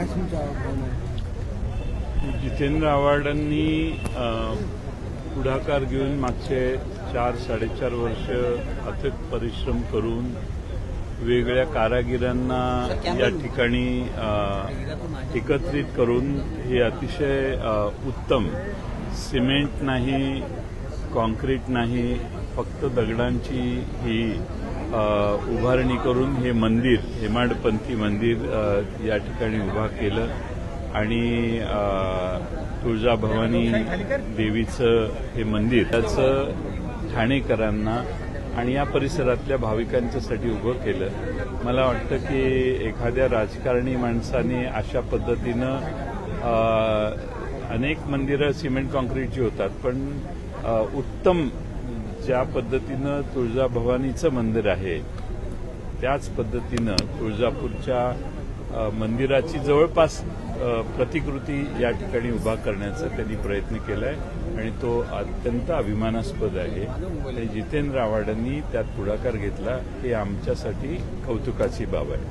काय तुमच्या जितेंद्र आव्हाडांनी पुढाकार घेऊन मागचे चार साडेचार वर्ष अथक परिश्रम करून वेगळ्या कारागिरांना या ठिकाणी एकत्रित करून हे अतिशय उत्तम. सिमेंट नाही कॉन्क्रीट नाही फक्त दगडांची ही उभारणी करून हे मंदिर हेमाडपंथी मंदिर या ठिकाणी उभा केलं. आणि तुळजाभवानी देवीचं हे मंदिर त्याचं ठाणेकरांना आणि या परिसरातल्या भाविकांच्यासाठी उभं केलं. मला वाटतं की एखाद्या राजकारणी माणसाने अशा पद्धतीनं अनेक मंदिरं सिमेंट कॉन्क्रीटची होतात पण उत्तम ज्या पद्धतीनं तुळजाभवानीचं मंदिर आहे त्याच पद्धतीनं तुळजापूरच्या मंदिराची जवळपास प्रतिकृती या ठिकाणी उभा करण्याचा त्यांनी प्रयत्न केलाय आणि तो अत्यंत अभिमानास्पद आहे. आणि जितेंद्र आव्हाडांनी त्यात पुढाकार घेतला हे आमच्यासाठी कौतुकाची बाब आहे.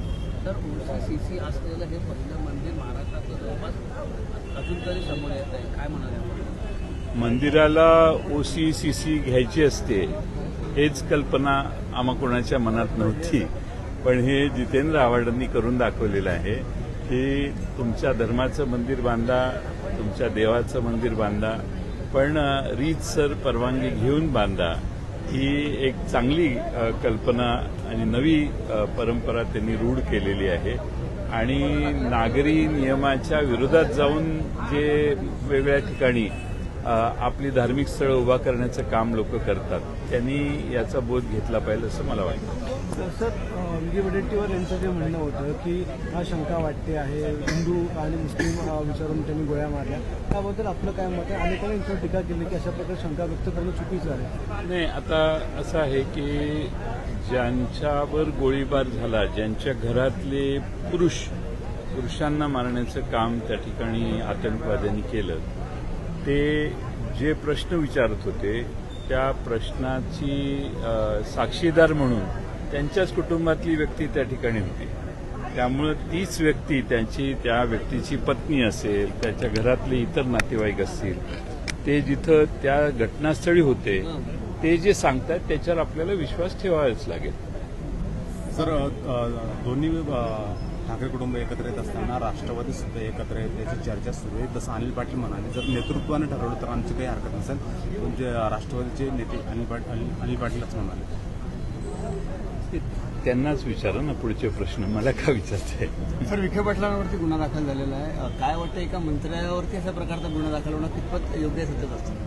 असलेलं हे पहिलं मंदिर जवळपास अजून तरी समोर येत आहे. काय म्हणाले मंदिराला ओ सी सी सी घ्यायची असते हेच कल्पना आम्हा कोणाच्या मनात नव्हती. पण हे जितेंद्र आव्हाडांनी करून दाखवलेलं आहे की तुमच्या धर्माचं मंदिर बांधा तुमच्या देवाचं मंदिर बांधा पण रीतसर परवानगी घेऊन बांधा ही एक चांगली कल्पना आणि नवी परंपरा त्यांनी रूढ केलेली आहे. आणि नागरी नियमाच्या विरोधात जाऊन जे वेगळ्या ठिकाणी आपली धार्मिक स्थळं उभा करण्याचं काम लोक करतात. त्यांनी याचा बोध घेतला पाहिजे असं मला वाटतं. सर विजय वडेट्टीवार यांचं जे म्हणणं होतं की हा शंका वाटते आहे हिंदू आणि मुस्लिम विचारून त्यांनी गोळ्या मारल्या. त्याबद्दल आपलं काय मत आहे? अनेकांनी यांच्यावर टीका केली की अशा प्रकारे शंका व्यक्त करणं चुकीचं आहे. नाही आता असं आहे की ज्यांच्यावर गोळीबार झाला ज्यांच्या घरातले पुरुष पुरुषांना मारण्याचं काम त्या ठिकाणी आतंकवाद्यांनी केलं ते जे प्रश्न विचारत होते त्या प्रश्नाची साक्षीदार म्हणून त्यांच्याच कुटुंबातली व्यक्ती त्या ठिकाणी होती. त्यामुळं तीच व्यक्ती त्यांची त्या व्यक्तीची पत्नी असेल त्याच्या घरातले इतर नातेवाईक असतील ते जिथं त्या घटनास्थळी होते ते जे सांगतात त्याच्यावर आपल्याला विश्वास ठेवावाच लागेल. सर दोन्ही ठाकरे कुटुंब एकत्र येत असताना राष्ट्रवादी सुद्धा एकत्र येत त्याची चर्चा सुरू आहे. तसं अनिल पाटील म्हणाले जर नेतृत्वाने ठरवलं तर आमची काही हरकत नसेल. म्हणजे राष्ट्रवादीचे नेते अनिल पाटील अनिल- अनिल पाटीलच म्हणाले. त्यांनाच विचारा ना पुढचे प्रश्न. मला का विचारते सर विखे पाटलांवरती गुन्हा दाखल झालेला आहे. काय वाटतं एका मंत्र्यावरती अशा प्रकारचा गुन्हा दाखल होणं कितपत योग्य सत्य असतं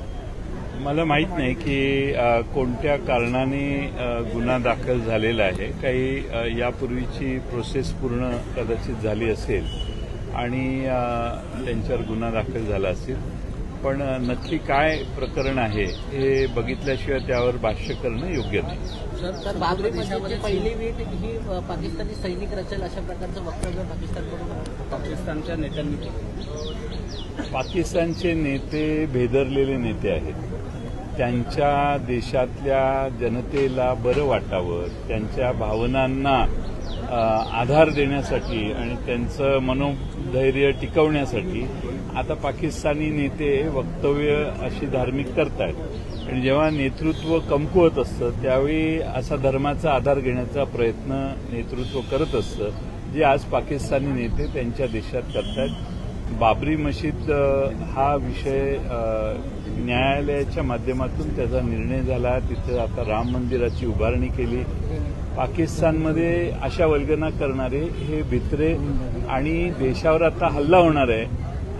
मला माहीत नाही की कोणत्या कारणाने गुन्हा दाखल झालेला आहे. काही यापूर्वीची प्रोसेस पूर्ण कदाचित झाली असेल आणि त्यांच्यावर गुन्हा दाखल झाला असेल. पण नक्की काय प्रकरण आहे हे बघितल्याशिवाय त्यावर भाष्य करणं योग्य नाही. सर बाबरी मस्जिदची पहिली वीट ही पाकिस्तानी सैनिक रचेल अशा प्रकारचं वक्तव्य पाकिस्तानकडून पाकिस्तानच्या नेत्यांनी पाकिस्तानचे नेते भेदरलेले नेते आहेत. त्यांच्या देशातल्या जनतेला बरं वाटावं त्यांच्या भावनांना आधार देण्यासाठी आणि त्यांचं मनोधैर्य टिकवण्यासाठी आता पाकिस्तानी नेते वक्तव्य अशी धार्मिक करतायत. आणि जेव्हा नेतृत्व कमकुवत असतं त्यावेळी असा धर्माचा आधार घेण्याचा प्रयत्न नेतृत्व करत असतं जे आज पाकिस्तानी नेते त्यांच्या देशात करतायत. बाबरी मशीद अ, हा विषय न्यायालयाच्या माध्यमातून त्याचा निर्णय झाला. तिथं आता राम मंदिराची उभारणी केली. पाकिस्तानमध्ये अशा वल्गना करणारे हे भित्रे आणि देशावर आता हल्ला होणार आहे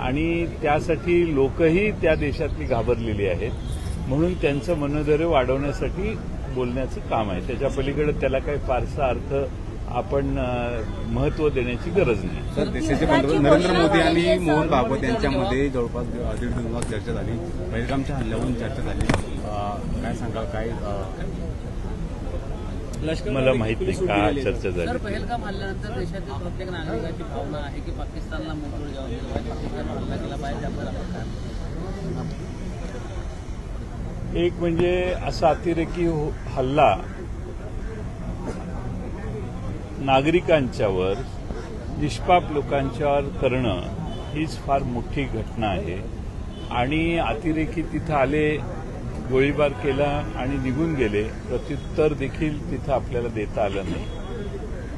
आणि त्यासाठी लोकही त्या देशातली घाबरलेली आहेत. म्हणून त्यांचं मनोधैर्य वाढवण्यासाठी बोलण्याचं काम आहे. त्याच्या पलीकडे त्याला काही फारसा अर्थ आपण महत्त्व देण्याची गरज नाही. सर देशाचे पंतप्रधान नरेंद्र मोदी आणि मोहन भागवत यांच्यामध्ये जवळपास दीड दोन तास चर्चा झाली. पहिलगामच्या हल्ल्यावरून चर्चा झाली. काय सांगाल काय मला माहीत नाही का चर्चा सर झाली पहलगाम हल्ल्यानंतर देशातील प्रत्येक नागरिकाची भावना आहे की पाकिस्तानला पाकिस्तानवर हल्ला केला पाहिजे आपण? एक म्हणजे असा अतिरेकी हल्ला नागरिकांच्यावर निष्पाप लोकांच्यावर करणं हीच फार मोठी घटना आहे. आणि अतिरेकी तिथं आले गोळीबार केला आणि निघून गेले प्रत्युत्तर देखील तिथं आपल्याला देता आलं नाही.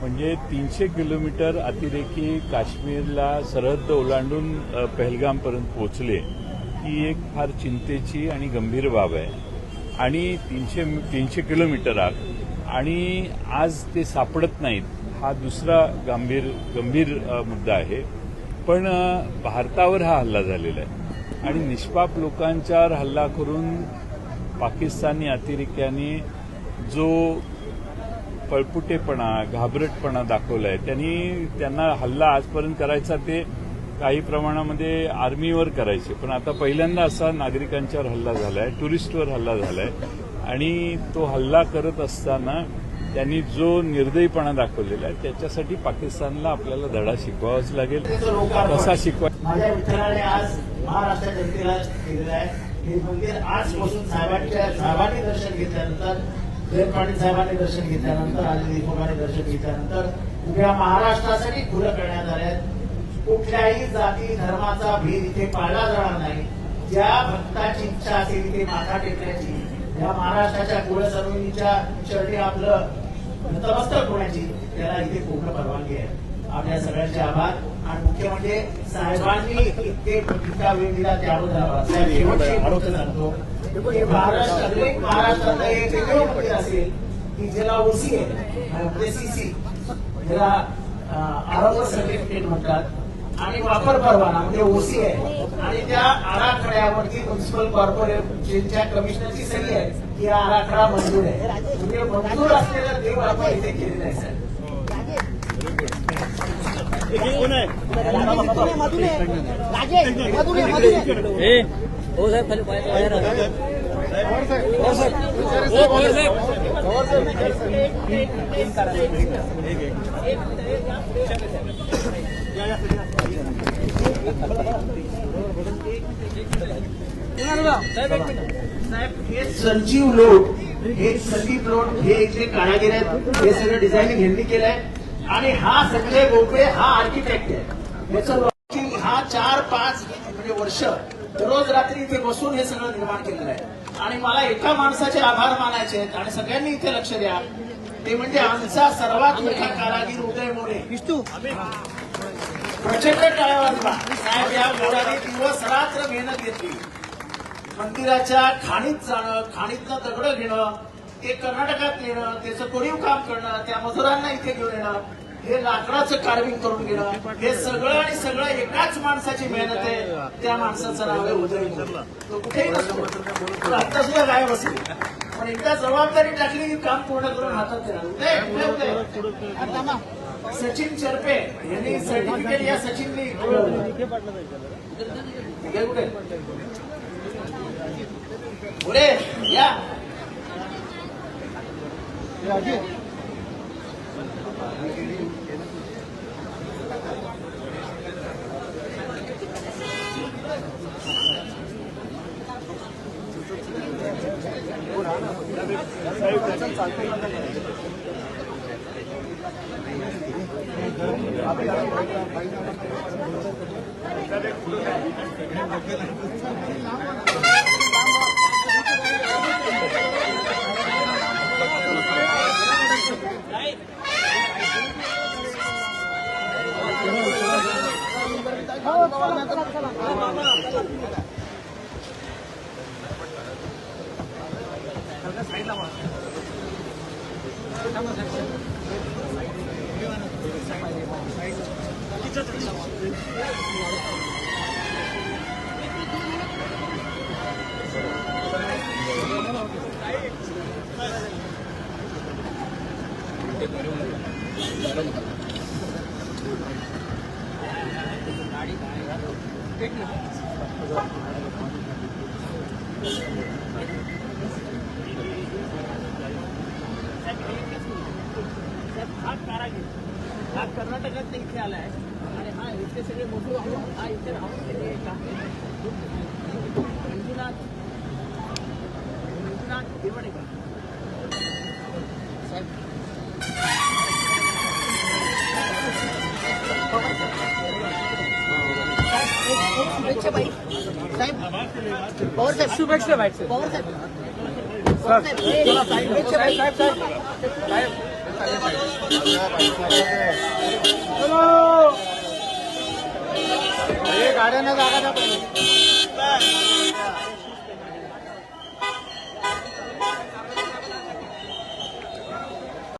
म्हणजे तीनशे किलोमीटर अतिरेकी काश्मीरला सरहद्द ओलांडून पहलगामपर्यंत पोहोचले ही एक फार चिंतेची आणि गंभीर बाब आहे. आणि तीनशे तीनशे किलोमीटर आग आणि आज ते सापडत नाहीत हा दुसरा गंभीर गंभीर मुद्दा आहे. पण भारतावर हा हल्ला झालेला आहे. आणि निष्पाप लोकांच्यावर हल्ला करून पाकिस्तानी अतिरेक्यांनी जो पळपुटेपणा घाबरटपणा दाखवलाय त्यांनी त्यांना हल्ला आजपर्यंत करायचा ते काही प्रमाणामध्ये आर्मीवर करायचे. पण आता पहिल्यांदा असा नागरिकांच्यावर हल्ला झालाय टुरिस्टवर हल्ला झालाय. आणि तो हल्ला करत असताना त्यांनी जो निर्दयीपणा दाखवलेला आहे त्याच्यासाठी पाकिस्तानला आपल्याला धडा शिकवावाच लागेल. कसा शिकवा माझ्या मित्राने आज महाराष्ट्राच्या जनतेला केलेलं आहे. हे मंदिर आजपासून साहेबांच्या साहेबांनी दर्शन घेतल्यानंतर देवपाणी साहेबांनी दर्शन घेतल्यानंतर आज देशमुखांनी दर्शन घेतल्यानंतर उभ्या महाराष्ट्रासाठी खुलं करण्यात आले आहे कुठल्याही जाती धर्माचा भेद इथे पाळला जाणार नाही. ज्या भक्ताची इच्छा असेल इथे माथा टेकण्याची या महाराष्ट्राच्या कुलसर्वणीच्या चरणी आपलं नतमस्तक होण्याची त्याला इथे पूर्ण परवानगी आहे. आपल्या सगळ्यांचे आभार. आणि मुख्य म्हणजे साहेबांनी इतके इतका वेळ दिला त्याबद्दल आभार. सांगतो. की महाराष्ट्र अनेक महाराष्ट्रातलं एक एकमेव मंदिर असेल की ज्याला ओसी आहे. ज्याला आरोग्य सर्टिफिकेट म्हणतात. आणि वापर परवाना म्हणजे ओसी आहे. आणि त्या आराखड्यावरती म्युन्सिपल कॉर्पोरेशनच्या कमिशनरची सही आहे की हा आराखडा मंजूर आहे. म्हणजे मंजूर असलेला देव आपण इथे केलेला आहे हो साहेब खाली बाहेर संजीव लोट हे संदीप लोट हे इथले कारागीर आहेत हे सगळं डिझायनिंग ह्यांनी केलंय. आणि हा संजय गोखले हा आर्किटेक्ट आहे. याचं हा चार पाच म्हणजे वर्ष दररोज रात्री इथे बसून हे सगळं निर्माण केलेलं आहे. आणि मला एका माणसाचे आभार मानायचे आहेत. आणि सगळ्यांनी इथे लक्ष द्या. ते म्हणजे आमचा सर्वात मोठा कारागीर उदय मोरे. प्रचंड टाळ्या वाजला साहेब या मोराने दिवस रात्र मेहनत घेतली. मंदिराच्या खाणीत जाणं खाणीतनं दगडं घेणं ते कर्नाटकात नेणं त्याचं कोरीव काम करणं त्या मजुरांना इथे घेऊन येणं हे लाकडाचं कार्विंग करून घेणं हे सगळं आणि सगळं एकाच माणसाची मेहनत आहे. त्या माणसाचं नाव आहे उदय तो कुठेही नसतो. आता सुद्धा गायब असेल. पण एकदा जबाबदारी टाकली की काम पूर्ण करून हातात देणार उदय उदय सचिन चरपे यांनी सर्टिफिकेट या सचिननी कुठे कुठे पुढे या. हा कारागीर हा कर्नाटकात इथे आलाय आणि हा इथे सगळे आहोत हा इथे राहून शुभेच्छा भाई से सर चलो ये गाड्या ना जागा back.